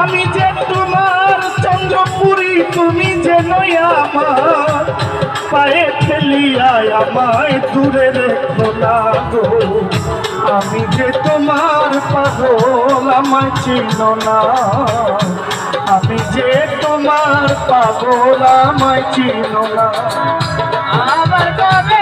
আমি যে তোমার চন্দ্রপুরী, তুমি যে নয় আমার পায়ে ফেলিয়ায় আমায় দূরে রেখো গো। আমি যে তোমার পাগল, আমায় চিন না। আমি যে তোমার পাগল, আমায় চিন না। আবার কবে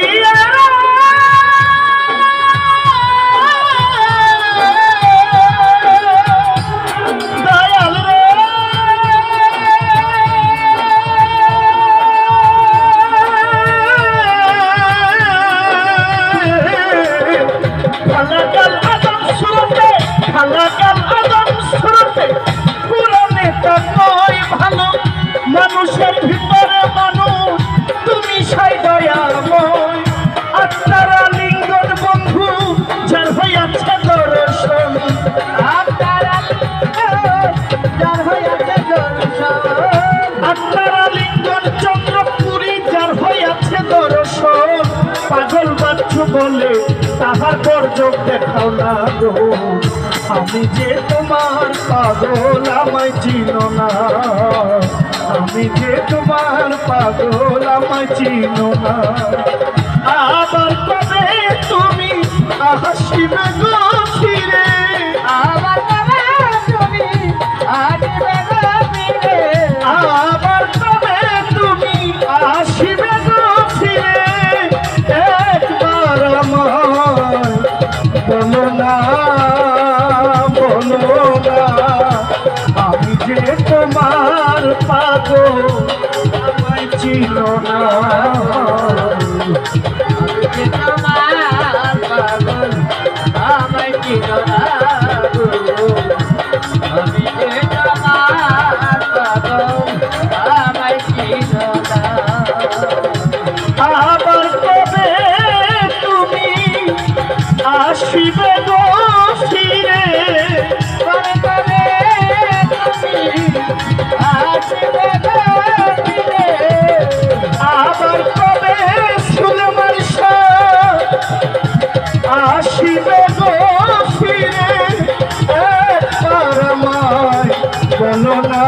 পাগল বাচ্চু বলে, তাহার গর্জক দেখাও না গো। আমি যে তোমার পাগল, আমায় চিন না। আমি যে তোমার পাগল, আমায় চিন না। আবার কবে তুমি হাসিবে গো ফিরে তোমার পাগল, আমায় ছিল না। যে পাগল আমায় ছিল না আমি যে পাগল, আমায় ছিল না। আবার কবে তুমি আসিবে? বলো না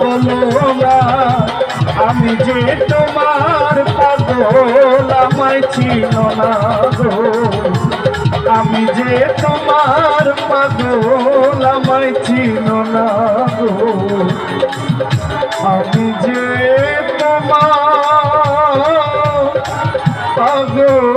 বলো না, আমি যে তোমার পাগল, আমায় না গো। আমি যে তোমার পাগল, আমায় না গো। আমি যে তোমার পাগল